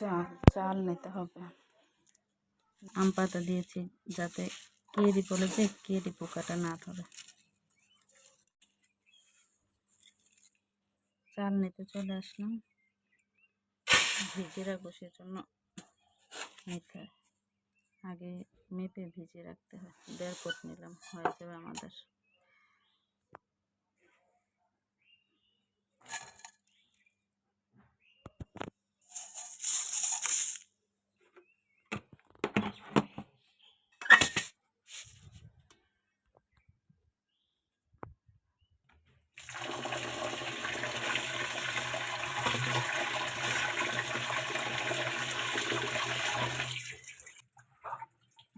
চা, চাল নিতে হবে। আম পাতা দিয়েছি যাতে কেরি বলে যে কেরি পোকাটা না ধরে। চাল নিতে চলে আসলাম। ভিজে রাখব সেজন্য নিতে। আগে মেপে ভিজিয়ে রাখতে হয়। দেড় নিলাম, হয়ে যাবে আমাদের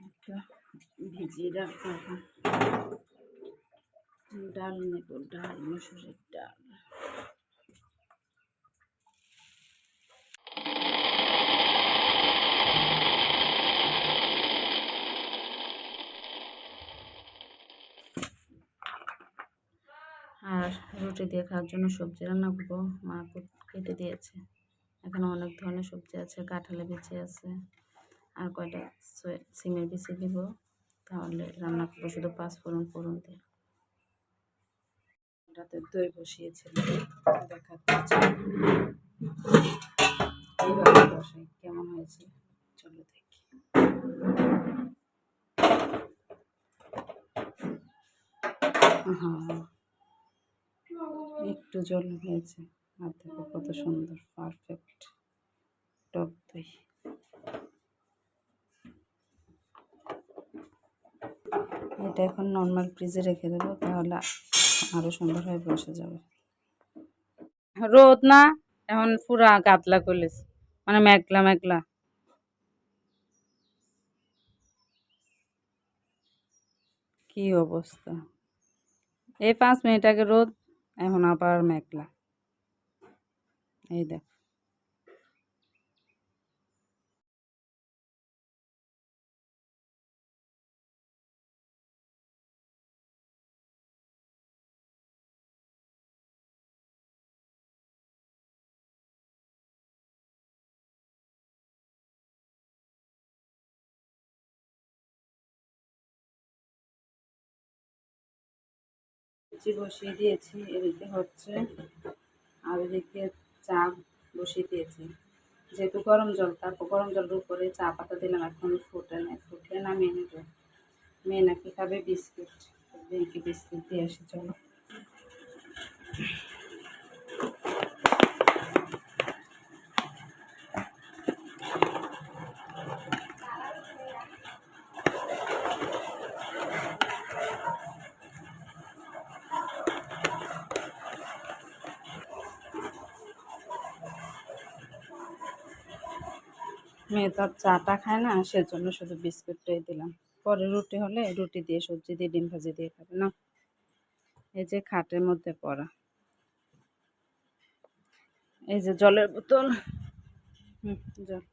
একটা রাখব ডাল নেব, ডাল, মুসুরির ডাল। আর রুটি দিয়ে খাওয়ার জন্য সবজি রান্না করব। মা কেটে দিয়েছে। এখানে অনেক ধরনের সবজি আছে কাঁঠালে বিচি আছে, আর কয়টা সিমের বিচি দিব। তাহলে রান্না করব, শুধু পাঁচ ফোড়ন ফোড়ন দিয়ে। রাতে দই বসিয়েছিলাম, দেখাচ্ছি। কেমন হয়েছে? চলো দেখি। হ্যাঁ একটু জল হয়েছে। আর দেখো কত সুন্দর পারফেক্ট টক দই। এটা এখন নর্মাল ফ্রিজে রেখে দেবো, তাহলে আরও সুন্দর হয়ে বসে যাবে। রোদ না এখন পুরা গাতলা করলিস মানে মেঘলা মেঘলা। কি অবস্থা? এই পাঁচ মিনিট আগে রোদ, এখন আবার মেঘলা। এই দেখ। লুচি বসিয়ে দিয়েছি, এদিকে হচ্ছে আর এদিকে চা বসিয়ে দিয়েছি। যেহেতু গরম জল, তারপর গরম জলের উপরে চা পাতা দিলাম, এখন ফুটে নেয় ফুটে নামিয়ে নেবে। মেয়ে নাকি খাবে বিস্কিট বিস্কুট দিয়ে এসে চলো। মেয়ে তো চাটা খায় না, সেজন্য শুধু বিস্কুটটাই দিলাম। পরে রুটি হলে রুটি দিয়ে সবজি দিয়ে ডিম ভাজি দিয়ে খাবে, না? এই যে খাটের মধ্যে পড়া। এই যে জলের বোতল। হুম, জল।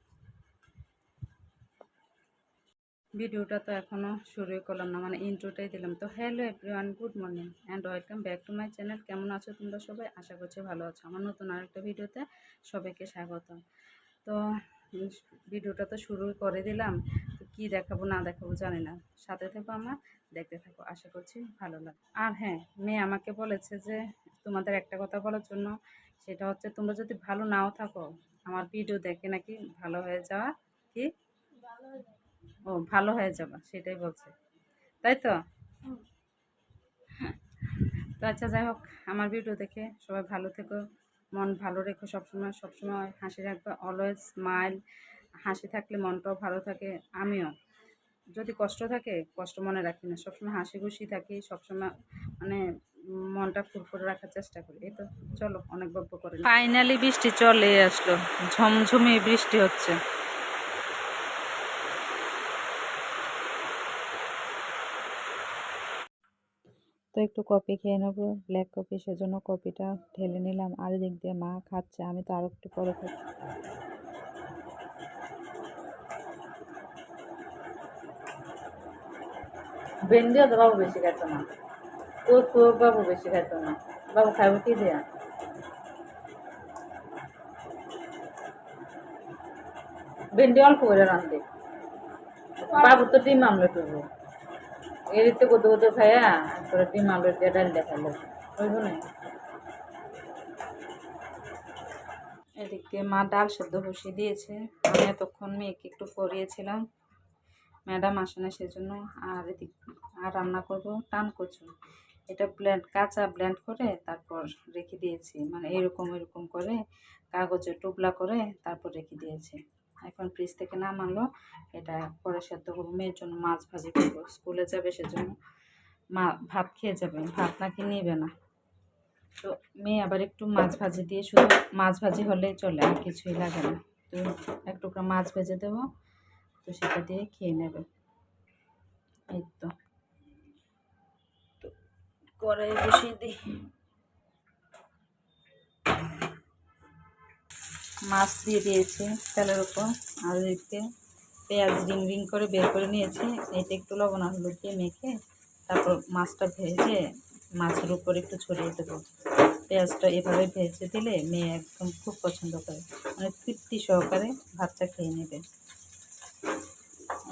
ভিডিওটা তো এখনও শুরুই করলাম না মানে ইন্ট্রোটাই দিলাম। তো hello everyone good morning and welcome back to my channel কেমন আছো তোমরা সবাই? আশা করছি ভালো আছো। আমার নতুন আরেকটা ভিডিওতে সবাইকে স্বাগতম। তো ভিডিওটা তো শুরু করে দিলাম। তো কী দেখাবো না দেখাবো জানি না। সাথে থেকো আমার দেখতে থাকো। আশা করছি ভালো লাগে আর হ্যাঁ মেয়ে আমাকে বলেছে যে তোমাদের একটা কথা বলার জন্য সেটা হচ্ছে তোমরা যদি ভালো নাও থাকো আমার ভিডিও দেখে নাকি ভালো হয়ে যাওয়া কি? ও ভালো হয়ে যাবা সেটাই বলছে। তাই তো? তো আচ্ছা যাই হোক আমার ভিডিও দেখে সবাই ভালো থেকো। মন ভালো রেখো সবসময় সবসময় হাসি রাখবে অলওয়েজ স্মাইল হাসি থাকলে মনটাও ভালো থাকে, আমিও। যদি কষ্ট থাকে, কষ্ট মনে রাখি না, সবসময় হাসি খুশি থাকি, সবসময় মানে মনটা ফুরফুরে রাখার চেষ্টা করি, এই তো, চলো, অনেক গল্প করে ফাইনালি বৃষ্টি চলে আসলো ঝমঝমে বৃষ্টি হচ্ছে। একটু কফি খেয়ে নেব ব্ল্যাক কফি সেজন্য কফিটা ঢেলে নিলাম। আর দিক দিয়ে মা খাচ্ছে, আমি তো আরও একটু পরে খাচ্ছি। ভেন্ডিও তো বাবু বেশি খাইতো না। তো তোর বাবু বেশি খাইতো না। বাবু খাইব কি দিয়া? ভেন্ডি অল্প করে রান্ধে বাবু তো ডিম আমলেট হইব। এরিতে কোদো কোদো খাইয়া তারপরে ডিম আমলেট দিয়ে ডাল দেখাল হইব না? এদিকে মা ডাল সেদ্ধ বসিয়ে দিয়েছে। আমি এতক্ষণ মেয়েকে একটু পরিয়েছিলাম। ম্যাডাম আসে না সেজন্য। আর এদিক আর রান্না করব, টান কচু। এটা ব্লেন্ড কাঁচা ব্লেন্ড করে তারপর রেখে দিয়েছি। মানে এরকম এরকম করে কাগজে টুবলা করে তারপর রেখে দিয়েছি। এখন ফ্রিজ থেকে নামালো। এটা পরে সেদ্ধ করব। মেয়ের জন্য মাছ ভাজি করব। স্কুলে যাবে সেজন্য। মা ভাত খেয়ে যাবে ভাত নাকি নেবে না। তো মেয়ে আবার একটু মাছ ভাজি দিয়ে শুধু মাছ ভাজি হলেই চলে, আর কিছুই লাগে না। তো এক টুকরা মাছ ভেজে দেবো, তো সেটা দিয়ে খেয়ে নেবে। এই তো। কড়াই বসিয়ে দিই। মাছ দিয়ে দিয়েছি তেলের উপর, আর এদিকে পেঁয়াজ রিং রিং করে বের করে নিয়েছি। এটা একটু লবণ হলুদ দিয়ে মেখে তারপর মাছটা ভেজে মাছের উপর একটু ছড়িয়ে দেবো। পেঁয়াজটা এভাবে ভেজে দিলে মেয়ে একদম খুব পছন্দ করে। মানে তৃপ্তি সহকারে ভাতটা খেয়ে নেবে।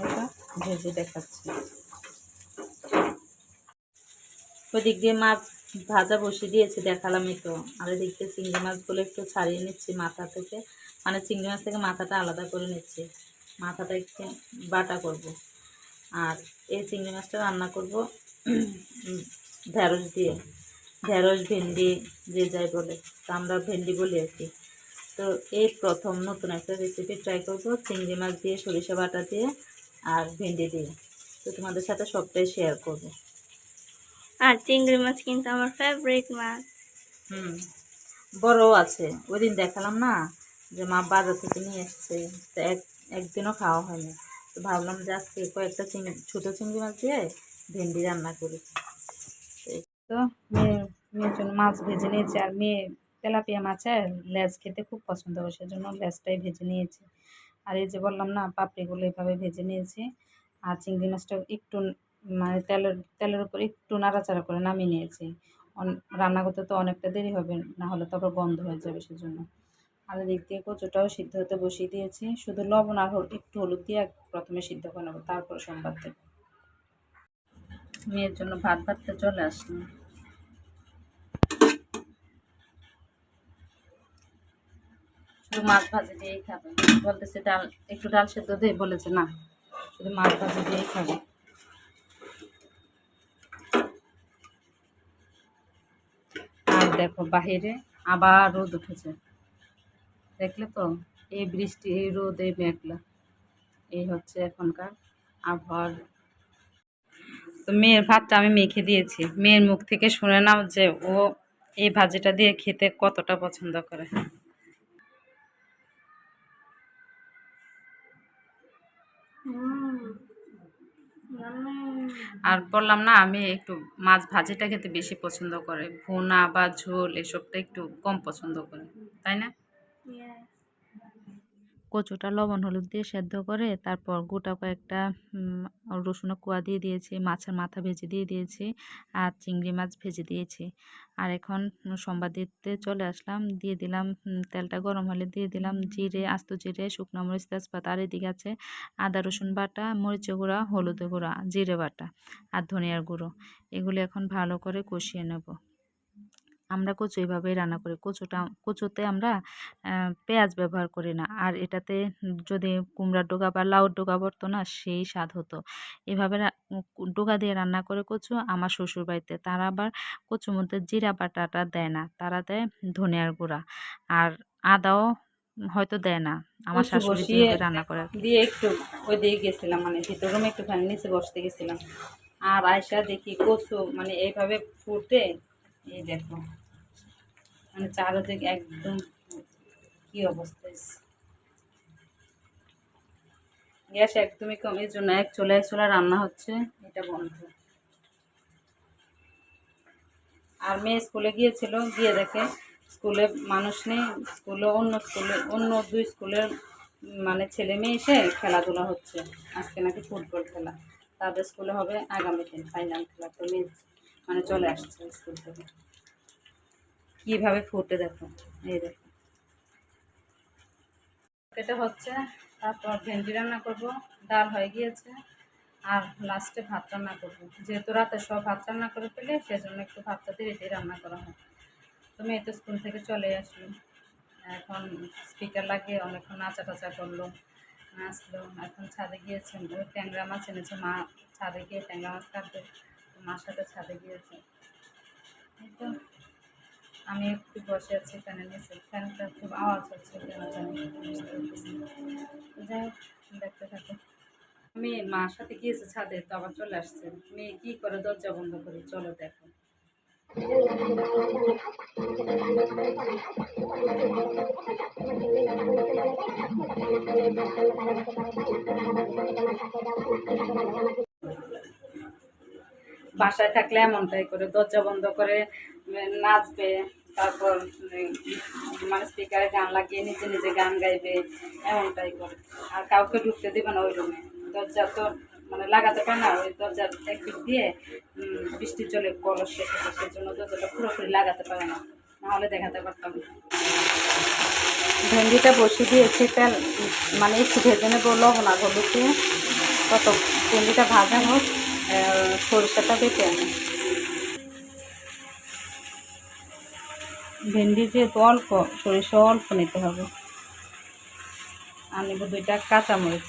এটা ভেজে দেখাচ্ছি। ওদিক দিয়ে মাছ ভাজা বসিয়ে দিয়েছে দেখালামই তো আর এদিক দিয়ে চিংড়ি মাছগুলো একটু ছাড়িয়ে নিচ্ছি মাথা থেকে। মানে চিংড়ি মাছ থেকে মাথাটা আলাদা করে নিচ্ছি। মাথাটা একটু বাটা করব। আর এই চিংড়ি মাছটা রান্না করব ঢেঁড়স দিয়ে ঢেঁড়স ভেন্ডি যে যাই বলে তা আমরা ভেন্ডি বলি আর কি। তো এই প্রথম নতুন একটা রেসিপি ট্রাই করব চিংড়ি মাছ দিয়ে সরিষা বাটা দিয়ে আর ভেন্ডি দিয়ে। তো তোমাদের সাথে সবটাই শেয়ার করব। আর চিংড়ি মাছ কিন্তু আমার ফেভারিট মাছ। হুম বড়ও আছে। ওই দিন দেখালাম না যে মা বাজার থেকে নিয়ে এসছে। তো এক একদিনও খাওয়া হয়নি। তো ভাবলাম যে আজকে কয়েকটা চিংড়ি ছোটো চিংড়ি মাছ দিয়ে ভেন্ডি রান্না করি এই তো মেয়ে, মেয়ের জন্য মাছ ভেজে নিয়েছি আর মেয়ে তেলাপিয়া মাছের লেজ খেতে খুব পছন্দ করে, সেজন্য লেজটাই ভেজে নিয়েছি। আর এই যে বললাম না, পাপড়িগুলো এভাবে ভেজে নিয়েছি আর চিংড়ি মাছটা একটু মানে তেলের তেলের উপর একটু নাড়াচাড়া করে নামিয়ে নিয়েছি। রান্না করতে তো অনেকটা দেরি হবে, না হলে তো আবার বন্ধ হয়ে যাবে সেজন্য। আর এদিক দিয়ে কচুটাও সিদ্ধ হতে বসিয়ে দিয়েছি, শুধু লবণ আর একটু হলুদ দিয়ে প্রথমে সিদ্ধ করে নেব, তারপর সোমবার দেবো মেয়ের জন্য ভাত ভাতটা চলে আসলাম শুধু মাছ ভাজি দিয়েই খাবে। বলতেছে ডাল, একটু ডাল সেদ্ধ দিয়ে বলেছে না, শুধু মাছ ভাজি দিয়েই খাবে। আর দেখো বাহিরে আবার রোদ উঠেছে। দেখলে তো, এই বৃষ্টি, এই রোদ এই মেঘলা। এই হচ্ছে এখনকার আবহাওয়ার তো মেয়ের ভাতটা আমি মেখে দিয়েছি। মেয়ের মুখ থেকে শুনে নাও যে ও এই ভাজিটা দিয়ে খেতে কতটা পছন্দ করে। আর বললাম না, আমি একটু মাছ ভাজিটা খেতে বেশি পছন্দ করে। ভুনা বা ঝোল এসবটা একটু কম পছন্দ করে, তাই না? কচুটা লবণ হলুদ দিয়ে সেদ্ধ করে তারপর গোটা কয়েকটা উম, রসুনের কোয়া দিয়ে দিয়েছি মাছের মাথা ভেজে দিয়ে দিয়েছি আর চিংড়ি মাছ ভেজে দিয়েছি। আর এখন সম্বাদ দিতে চলে আসলাম দিয়ে দিলাম তেলটা গরম হলে দিয়ে দিলাম জিরে আস্ত জিরে শুকনো মরিচ তেজপাতা আর এদিকে আছে আদা রসুন বাটা মরিচ গুঁড়া হলুদ গুঁড়া জিরে বাটা আর ধনিয়ার গুঁড়ো। এগুলো এখন ভালো করে কষিয়ে নেব। আমরা কচু এইভাবেই রান্না করি। কচুটা কচুতে আমরা পেঁয়াজ ব্যবহার করি না। আর এটাতে যদি কুমড়ার ডোকা বা লাউর ডোকা পড়তো না সেই স্বাদ হতো। এভাবে ডোকা দিয়ে রান্না করে কচু আমার শ্বশুর বাড়িতে। তারা আবার কচুর মধ্যে জিরা বাটাটা দেয় না। তারা দেয় ধনিয়ার গুঁড়া। আর আদাও হয়তো দেয় না। আমার শাশুড়ি রান্না করে দিয়ে একটু ওই দিকে গেছিলাম মানে ভিতর রুমে একটু ফ্যান নিচে বসতে গেছিলাম। আর আয়সা দেখি কচু মানে এইভাবে ফুটে এই দেখো। মানে চারোদিকে একদম কি অবস্থা গ্যাস একদমই কম এর জন্য এক চুলায় চুলা রান্না হচ্ছে, এটা বন্ধ। আর মেয়ে স্কুলে গিয়েছিল, গিয়ে দেখে স্কুলে মানুষ নেই, স্কুলে অন্য স্কুলে, অন্য দুই স্কুলের মানে ছেলে মেয়ে এসে খেলাধুলা হচ্ছে। আজকে নাকি ফুটবল খেলা। তাদের স্কুলে হবে আগামী দিন ফাইনাল খেলা, তো মেয়ে মানে চলে আসছে স্কুল থেকে। কীভাবে ফুটে দেখো, এই দেখো। এটা হচ্ছে, তারপর ভেন্ডি রান্না করব, ডাল হয়ে গিয়েছে, আর লাস্টে ভাত রান্না করব। যেহেতু রাতে সব ভাত রান্না করে ফেলে, সেজন্য একটু ভাতটা ধীরে রান্না করা হয়। তো মেয়ে তো স্কুল থেকে চলে আসলো। এখন স্পিকার লাগিয়ে অনেকক্ষণ নাচা টাচা করল, নাচলো। এখন ছাদে গিয়েছেন ওই ট্যাংরা মাছ এনেছে। মা ছাদে গিয়ে ট্যাংরা মাছ কাটবে। মার সাথে ছাদে গিয়েছে। আমি একটু বসে আছি ফ্যানের নিচে। ফ্যানটা খুব আওয়াজ হচ্ছে, কেন জানি যাই হোক, দেখতে থাকো। আমি মার সাথে গিয়েছে ছাদে, তো আবার চলে আসছে। মেয়ে কী করে দরজা বন্ধ করে? চলো দেখো। বাসায় থাকলে এমনটাই করে, দরজা বন্ধ করে নাচবে, তারপর মানে স্পিকারে গান লাগিয়ে নিজে নিজে গান গাইবে, এমনটাই করে। আর কাউকে ঢুকতে দেবে না ওই রুমে দরজা তো মানে লাগাতে পারে না, ওই দরজার একদিক দিয়ে বৃষ্টির জলে কলস হচ্ছে সেই জন্য দরজাটা পুরোপুরি লাগাতে পারে না। নাহলে দেখাতে পারতাম ভেন্ডিটা বসিয়ে দিয়েছি, তেল মানে একটু ভেজে নেব, লবণ আর কত, ভেন্ডিটা ভাজা হোক। সরিষাটা বেটে আনি। ভেন্ডি যেহেতু অল্প সরিষা অল্প নিতে হবে। নেব দুইটা কাঁচামরিচ।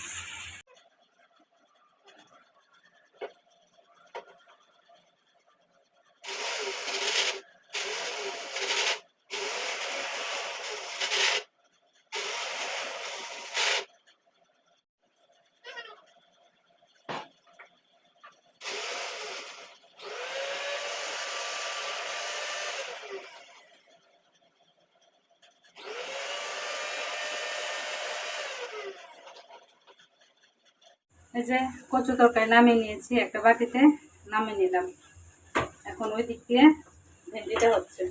এই যে কচু তরকারি নামিয়ে নিয়েছি, একটা বাটিতে নামিয়ে নিলাম। এখন ওই দিক দিয়ে ভেন্ডিটা হচ্ছে।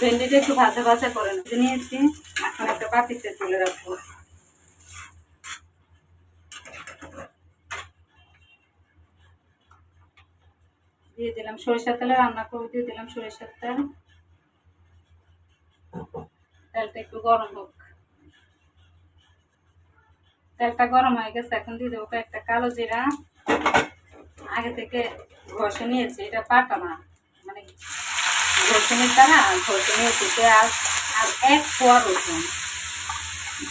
ভেন্ডিটা একটু ভাজা ভাজা করে নিয়েছি, এখন একটা বাটিতে তুলে রাখব। সরিষার তেলে রান্না করে দিয়ে দিলাম সরিষার তেল। তেলটা একটু গরম হোক। তেলটা গরম হয়ে গেছে, এখন দিয়ে দেবো একটা কালো জিরা। আগে থেকে ঘষে নিয়েছি, এটা পাটা না। মানে ঘষণের দ্বারা ঘষে নিয়েছি পেঁয়াজ আর এক কোয়া রসুন।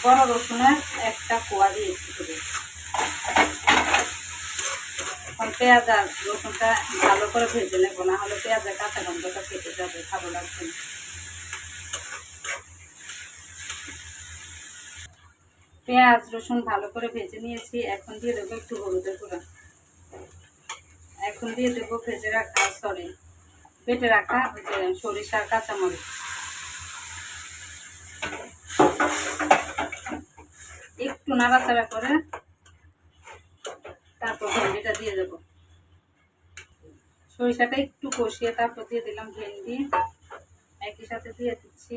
বড় রসুনের একটা কোয়া দিয়েছি। এখন পেঁয়াজ আর রসুনটা ভালো করে ভেজে নেব, না হলে পেঁয়াজের কাঁচা গন্ধটা কেটে যাবে ভালো লাগবে। পেঁয়াজ রসুন ভালো করে ভেজে নিয়েছি, এখন দিয়ে দেবো একটু হলুদের গুঁড়া এখন দিয়ে দেবো ভেজে রাখা সরি বেটে রাখা যে সরিষার কাঁচামরিচ একটু নাড়াচাড়া করে তারপর ভেন্ডিটা দিয়ে দেবো। সরিষাটা একটু কষিয়ে তারপর দিয়ে দিলাম ভেন্ডি। একই সাথে দিয়ে দিচ্ছি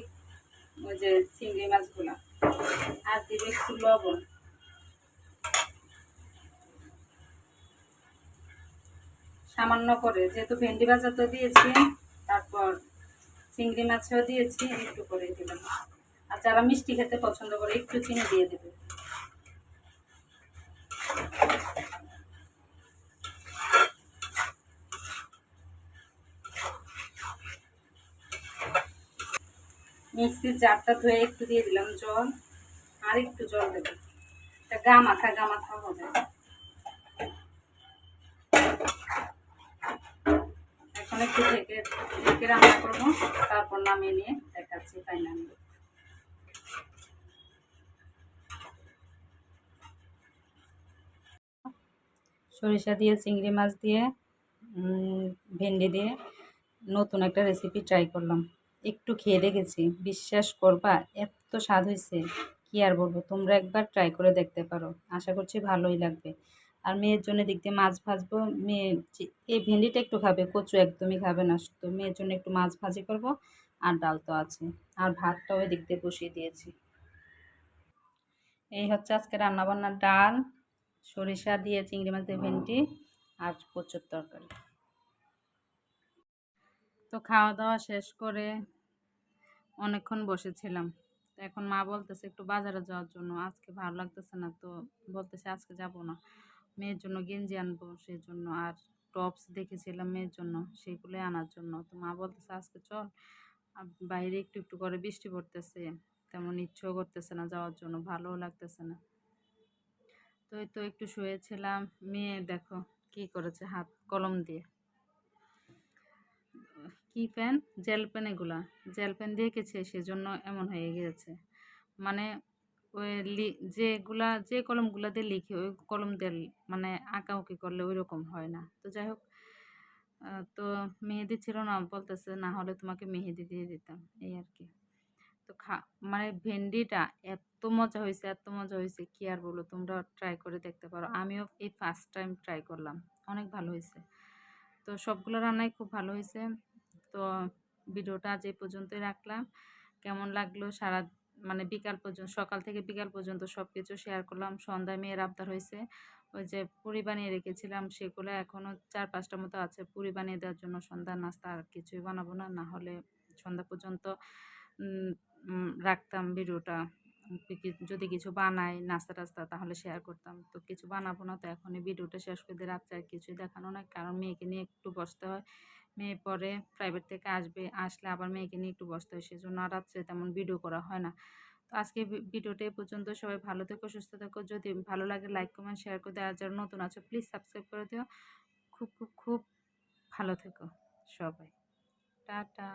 ওই যে চিংড়ি মাছগুলো। আর দিবে একটু লবণ। সামান্য করে, যেহেতু ভেন্ডি ভাজা তো দিয়েছি, তারপর চিংড়ি মাছও দিয়েছি, একটু করে দিলাম। আর যারা মিষ্টি খেতে পছন্দ করে একটু চিনি দিয়ে দেবে। মিক্সির জারটা ধুয়ে একটু দিয়ে দিলাম জল, আর একটু জল দেবো। এটা গা মাথা গা মাথা হবে। এখন একটু ঢেকে ঢেকে রান্না করব, তারপর নামিয়ে নিয়ে দেখাচ্ছি তাই ফাইনাল সরিষা দিয়ে, চিংড়ি মাছ দিয়ে ভেন্ডি দিয়ে নতুন একটা রেসিপি ট্রাই করলাম। একটু খেয়ে দেখেছি। বিশ্বাস করবা, এত স্বাদ হয়েছে কি আর বলব, তোমরা একবার ট্রাই করে দেখতে পারো। আশা করছি ভালোই লাগবে। আর মেয়ের জন্য দিয়ে মাছ ভাজবো। মেয়ে এই ভেন্ডিটা একটু খাবে, কচু একদমই খাবে না। তো মেয়ের জন্য একটু মাছ ভাজি করব, আর ডাল তো আছে। আর ভাতটা ওই দিক দিয়ে বসিয়ে দিয়েছি। এই হচ্ছে আজকে রান্নাবান্নার ডাল, সরিষা দিয়ে চিংড়ি মাছ দিয়ে ভেন্ডি, আর কচুর তরকারি। তো খাওয়া দাওয়া শেষ করে অনেকক্ষণ বসেছিলাম। তো এখন মা বলতেছে, একটু বাজারে যাওয়ার জন্য। আজকে ভালো লাগতেছে না। তো বলতেছে, আজকে যাব না। মেয়ের জন্য গেঞ্জি আনব সেই জন্য আর টপস দেখেছিলাম মেয়ের জন্য, সেগুলো আনার জন্য। তো মা বলতেছে, আজকে চল। বাইরে একটু একটু করে বৃষ্টি পড়তেছে। তেমন ইচ্ছেও করতেছে না যাওয়ার জন্য, ভালোও লাগতেছে না। তো তো একটু শুয়েছিলাম। মেয়ে দেখো কি করেছে, হাত কলম দিয়ে। কি পেন জেল পেন এগুলা। জেল পেন দিয়ে এঁকেছে সেজন্য এমন হয়ে গিয়েছে মানে ওই লি, যেগুলা, যে কলমগুলা দিয়ে লিখি, ওই কলম দিয়ে মানে আঁকাউকি করলে ওই রকম হয় না। তো যাই হোক তো মেহেদি ছিল না, বলতেছে না হলে তোমাকে মেহেদি দিয়ে দিতাম, এই আর কি। তো খা মানে ভেন্ডিটা এত মজা হয়েছে এত মজা হয়েছে কি আর বলো তোমরা ট্রাই করে দেখতে পারো। আমিও এই ফার্স্ট টাইম ট্রাই করলাম, অনেক ভালো হয়েছে তো সবগুলো রান্নাই খুব ভালো হয়েছে তো ভিডিওটা আজ এই পর্যন্তই রাখলাম। কেমন লাগল? সারা মানে বিকাল পর্যন্ত, সকাল থেকে বিকাল পর্যন্ত সব কিছু শেয়ার করলাম। সন্ধ্যায় মেয়ের আবদার হয়েছে। ওই যে পুরি বানিয়ে রেখেছিলাম, সেগুলো এখনও চার পাঁচটা মতো আছে। পুরি বানিয়ে দেওয়ার জন্য সন্ধ্যার নাস্তা আর কিছুই বানাবো না না হলে সন্ধ্যা পর্যন্ত রাখতাম ভিডিওটা। যদি কিছু বানাই নাস্তা টাস্তা, তাহলে শেয়ার করতাম। তো কিছু বানাবো না, তো এখনই ভিডিওটা শেষ করে দিয়ে রাত্রে আর কিছুই দেখানো না কারণ মেয়েকে নিয়ে একটু বসতে হয়। মেয়ে পরে প্রাইভেট থেকে আসবে, আসলে আবার মেয়েকে নিয়ে একটু বসতে হয় সেজন্য আর রাত্রে তেমন ভিডিও করা হয় না। তো আজকে ভিডিওটা এ পর্যন্ত, সবাই ভালো থেকো, সুস্থ থেকো। যদি ভালো লাগে লাইক কমেন্ট শেয়ার করে দেওয়া যারা নতুন আছো প্লিজ সাবস্ক্রাইব করে দিও। খুব খুব খুব ভালো থেকো সবাই। টাটা।